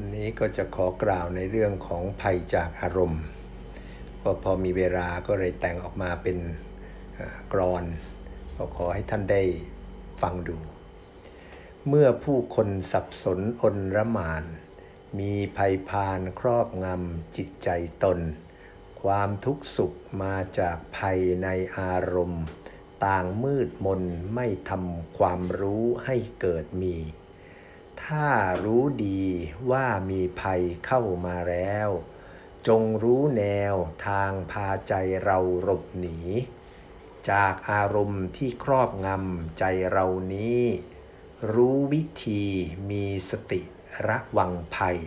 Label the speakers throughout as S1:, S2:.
S1: วันนี้ก็จะขอกล่าวในเรื่องของภัยจากอารมณ์พอพอมีเวลาก็เลยแต่งออกมาเป็นกรอนก็ขอให้ท่านได้ฟังดู เมื่อผู้คนสับสนอนระมาน มีภัยพานครอบงำจิตใจตน ความทุกข์สุขมาจากภัยในอารมณ์ ต่างมืดมนไม่ทำความรู้ให้เกิดมี ถ้ารู้ดีว่ามีภัยเข้ามาแล้ว จงรู้แนวทางพาใจเราหลบหนี จากอารมณ์ที่ครอบงำใจเรานี้ รู้วิธีมีสติระวังภัย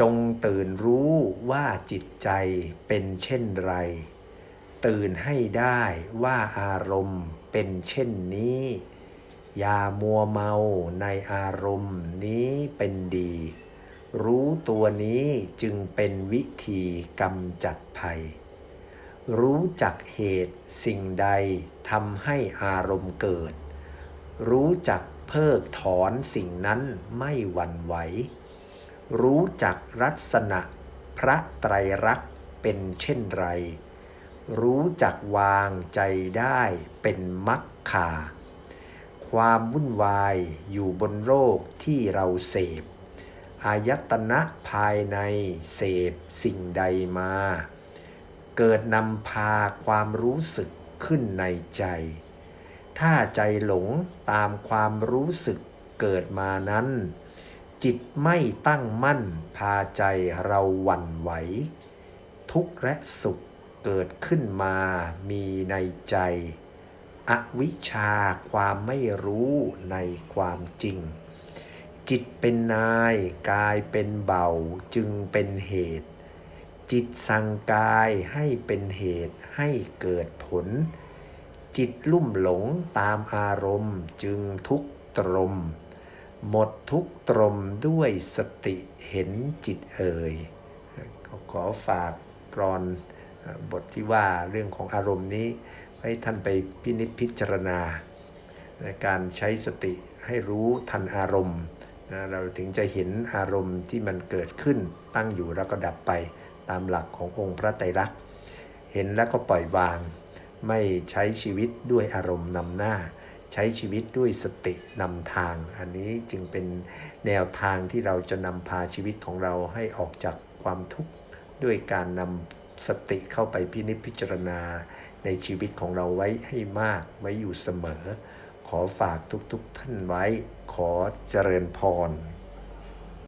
S1: จงตื่นรู้ว่าจิตใจเป็นเช่นไร ตื่นให้ได้ว่าอารมณ์เป็นเช่นนี้ อย่ามัวเมาในอารมณ์นี้เป็นดี รู้ตัวนี้จึงเป็นวิธีกำจัดภัย รู้จักเหตุสิ่งใดทำให้อารมณ์เกิด รู้จักเพิกถอนสิ่งนั้นไม่หวั่นไหว รู้จักลักษณะพระไตรลักษณ์เป็นเช่นไร รู้จักวางใจได้เป็นมักคา ความวุ่นวายอยู่บนโลกที่เราเสพ อายตนะภายในเสพสิ่งใดมา เกิดนำพาความรู้สึกขึ้นในใจ ถ้าใจหลงตามความรู้สึกเกิดมานั้น จิตไม่ตั้งมั่นพาใจเราหวั่นไหว ทุกข์และสุขเกิดขึ้นมามีในใจ อวิชชาความไม่รู้ในความจริง จิตเป็นนายกายเป็นเบาจึงเป็นเหตุ จิตสั่งกายให้เป็นเหตุให้เกิดผล จิตลุ่มหลงตามอารมณ์จึงทุกตรม หมดทุกตรมด้วยสติเห็นจิตเอ่ยขอฝากกรอนบทที่ว่าเรื่องของอารมณ์นี้ ให้ท่านไปพินิจพิจารณาการใช้สติให้รู้ทันอารมณ์นะเราถึงจะเห็นอารมณ์ที่มันเกิดขึ้นตั้งอยู่แล้วก็ดับไปตามหลักขององค์พระไตรลักษณ์ เห็นแล้วก็ปล่อยวาง ไม่ใช้ชีวิตด้วยอารมณ์นำหน้า ใช้ชีวิตด้วยสตินำทาง อันนี้จึงเป็นแนวทางที่เราจะนำพาชีวิตของเราให้ออกจากความทุกข์ด้วยการนำ สติเข้าไปพินิจพิจารณาในชีวิตของเราไว้ให้มากไว้อยู่เสมอ ขอฝากทุกๆท่านไว้ ขอเจริญพร